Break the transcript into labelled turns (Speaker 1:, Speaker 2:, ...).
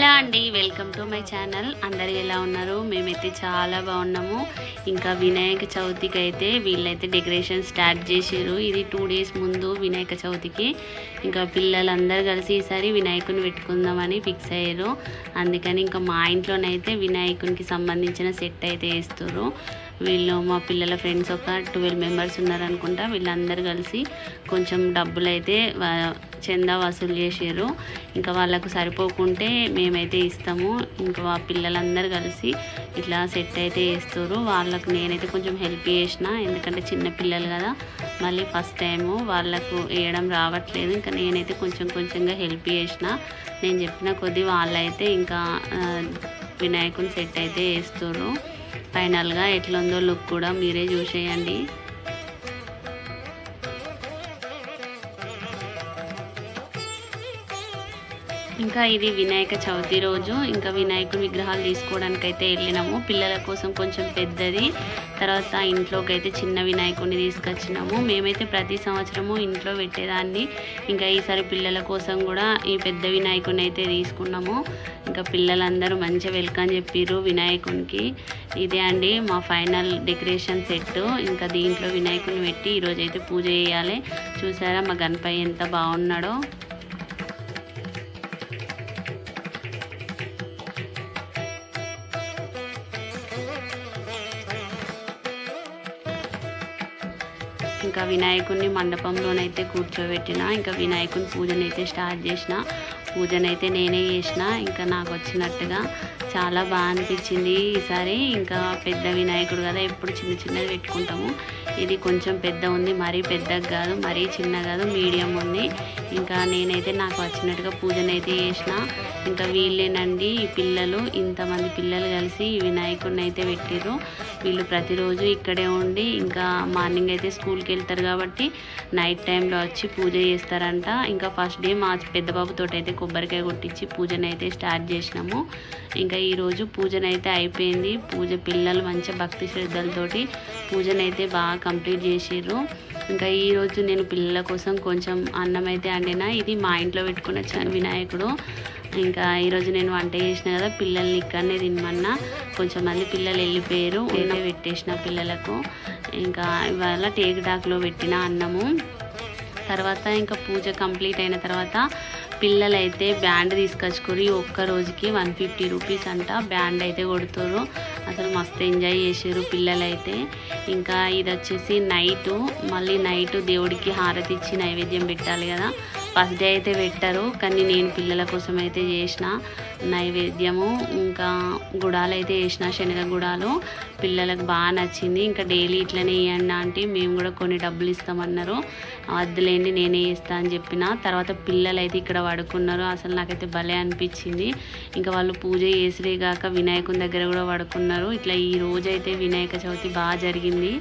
Speaker 1: Hello అండి welcome to my channel. అందరు ఎలా ఉన్నారు? మేమైతే చాలా బాగున్నాము. ఇంకా వినాయక చవితికి అయితే వీళ్ళైతే డెకరేషన్ స్టార్ట్ చేశారు. ఇది టూ డేస్ ముందు వినాయక చవితికి. ఇంకా పిల్లలందరూ కలిసి ఈసారి వినాయకుని పెట్టుకుందామని ఫిక్స్ అయ్యారు. అందుకని ఇంకా మా ఇంట్లోనైతే వినాయకునికి సంబంధించిన సెట్ అయితే వేస్తారు వీళ్ళు మా పిల్లల ఫ్రెండ్స్ ఒక ట్వెల్వ్ మెంబర్స్ ఉన్నారనుకుంటా. వీళ్ళందరూ కలిసి కొంచెం డబ్బులు అయితే చందా వసూలు చేసారు ఇంకా వాళ్ళకు సరిపోకుంటే మేమైతే ఇస్తాము. ఇంకా మా పిల్లలందరూ కలిసి ఇట్లా సెట్ అయితే వేస్తారు వాళ్ళకు నేనైతే కొంచెం హెల్ప్ చేసిన. ఎందుకంటే చిన్న పిల్లలు కదా. మళ్ళీ ఫస్ట్ టైము వాళ్ళకు వేయడం రావట్లేదు. ఇంకా నేనైతే కొంచెం కొంచెంగా హెల్ప్ చేసిన. నేను చెప్పిన కొద్దీ వాళ్ళైతే ఇంకా వినాయకుని సెట్ అయితే వేస్తారు ఫైనల్గా ఎట్లుందో లుక్ కూడా మీరే చూసేయండి. ఇంకా ఇది వినాయక చవితి రోజు. ఇంకా వినాయకుడి విగ్రహాలు తీసుకోవడానికి అయితే వెళ్ళినాము. పిల్లల కోసం కొంచెం పెద్దది. తర్వాత ఇంట్లోకి అయితే చిన్న వినాయకుడిని తీసుకొచ్చినాము. మేమైతే ప్రతి సంవత్సరము ఇంట్లో పెట్టేదాన్ని. ఇంకా ఈసారి పిల్లల కోసం కూడా ఈ పెద్ద వినాయకుడిని అయితే తీసుకున్నాము. ఇంకా పిల్లలందరూ మంచిగా వెల్కమ్ చెప్పిర్రు వినాయకునికి. ఇదే అండి మా ఫైనల్ డెకరేషన్ సెట్. ఇంకా దీంట్లో వినాయకుడిని పెట్టి ఈరోజు అయితే పూజ చేయాలి. చూసారా మా గణపయ్య ఎంత బాగున్నాడో. ఇంకా వినాయకుడిని మండపంలోనైతే కూర్చోబెట్టిన ఇంకా వినాయకుని పూజనైతే స్టార్ట్ చేసిన పూజనైతే నేనే చేసిన ఇంకా నాకు వచ్చినట్టుగా చాలా బాగా అనిపించింది ఈసారి ఇంకా పెద్ద వినాయకుడు కదా ఎప్పుడు చిన్న చిన్నది పెట్టుకుంటాము. ఇది కొంచెం పెద్ద ఉంది మరీ పెద్దగా కాదు మరీ చిన్న కాదు మీడియం ఉంది. ఇంకా నేనైతే నాకు వచ్చినట్టుగా పూజనైతే చేసిన. ఇంకా వీళ్ళేనండి ఈ పిల్లలు ఇంతమంది పిల్లలు కలిసి ఈ వినాయకుడిని అయితే పెట్టారు వీళ్ళు ప్రతిరోజు ఇక్కడే ఉండి ఇంకా మార్నింగ్ అయితే స్కూల్కి వెళ్తారు కాబట్టి నైట్ టైంలో వచ్చి పూజ చేస్తారంట. ఇంకా ఫస్ట్ డే మా పెద్ద బాబుతో అయితే కొబ్బరికాయ కొట్టించి పూజనైతే స్టార్ట్ చేసినాము. ఇంకా ఈరోజు పూజనైతే అయిపోయింది. పూజ పిల్లలు మంచి భక్తి శ్రద్ధలతోటి పూజనైతే బాగా కంప్లీట్ చేసిర్రు. ఇంకా ఈరోజు నేను పిల్లల కోసం కొంచెం అన్నం అయితే వండిన ఇది మా ఇంట్లో పెట్టుకున్న చ- వినాయకుడు. ఇంకా ఈరోజు నేను వంట చేసిన కదా పిల్లల్ని ఇక్కడనే తినమన్నా. కొంచెం మంది పిల్లలు వెళ్ళిపోయారు. నేనే పెట్టేసిన పిల్లలకు. ఇంకా ఇవాళ టేకుడాకులో పెట్టిన అన్నము. తర్వాత ఇంకా పూజ కంప్లీట్ అయిన తర్వాత పిల్లలైతే బ్యాండ్ తీసుకొచ్చుకొని ఒక్క రోజుకి వన్ ఫిఫ్టీ రూపీస్ అంట బ్యాండ్ అయితే కొడుతారు. అసలు మస్తు ఎంజాయ్ చేసారు పిల్లలైతే. ఇంకా ఇది వచ్చేసి నైటు మళ్ళీ నైట్ దేవుడికి హారతి ఇచ్చి నైవేద్యం పెట్టాలి కదా. ఫస్ట్ డే అయితే పెట్టరు కానీ నేను పిల్లల కోసం అయితే చేసిన నైవేద్యము ఇంకా గుడాలు అయితే చేసిన శనగ గుడాలు. పిల్లలకు బాగా నచ్చింది. ఇంకా డైలీ ఇట్లనే ఇవ్వండి ఆంటీ మేము కూడా కొన్ని డబ్బులు ఇస్తామన్నారు. వద్దులేండి నేనే ఇస్తా అని చెప్పిన. తర్వాత పిల్లలు అయితే ఇక్కడ పడుకున్నారు. అసలు నాకైతే భలే అనిపించింది. ఇంకా వాళ్ళు పూజ చేసిరే కాక వినాయకుని దగ్గర కూడా పడుకున్నారు. ఇట్లా ఈ రోజు అయితే వినాయక చవితి బాగా జరిగింది.